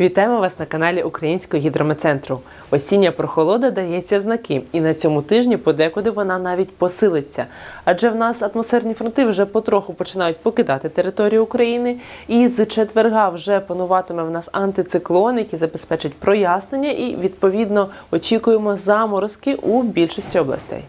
Вітаємо вас на каналі Українського гідрометцентру. Осіння прохолода дається в знаки, і на цьому тижні подекуди вона навіть посилиться. Адже в нас атмосферні фронти вже потроху починають покидати територію України, і з четверга вже пануватиме в нас антициклон, який забезпечить прояснення, і відповідно очікуємо заморозки у більшості областей.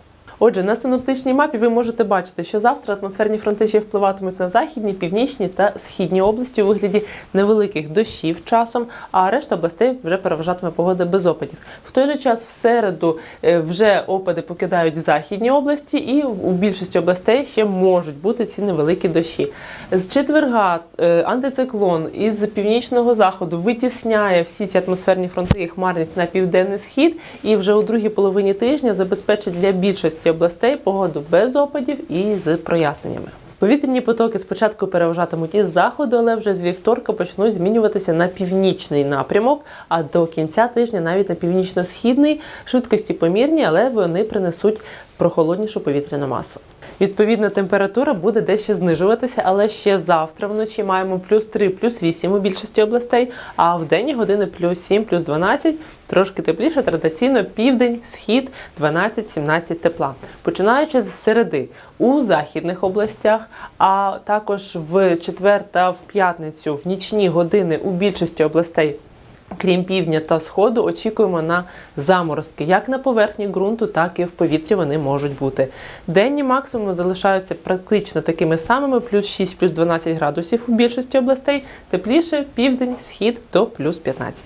Отже, на синоптичній мапі ви можете бачити, що завтра атмосферні фронти ще впливатимуть на західні, північні та східні області у вигляді невеликих дощів часом, а решта областей вже переважатиме погода без опадів. В той же час в середу е, вже опади покидають західні області, і у більшості областей ще можуть бути ці невеликі дощі. З четверга е, антициклон із північного заходу витісняє всі ці атмосферні фронти і хмарність на південний схід, і вже у другій половині тижня забезпечить для більшості областей погоду без опадів і з проясненнями. Повітряні потоки спочатку переважатимуть із заходу, але вже з вівторка почнуть змінюватися на північний напрямок, а до кінця тижня навіть на північно-східний швидкості помірні, але вони принесуть прохолоднішу повітряну масу. Відповідно, температура буде дещо знижуватися, але ще завтра вночі маємо плюс 3, плюс 8 у більшості областей, а в день години плюс 7, плюс 12, трошки тепліше, традиційно південь, схід 12-17 тепла. Починаючи з середи у західних областях, а також в четвер та в п'ятницю в нічні години у більшості областей Крім півдня та сходу, очікуємо на заморозки як на поверхні ґрунту, так і в повітрі вони можуть бути. Денні максимуми залишаються практично такими самими: плюс 6, плюс 12 градусів у більшості областей, тепліше південь, схід до плюс 15.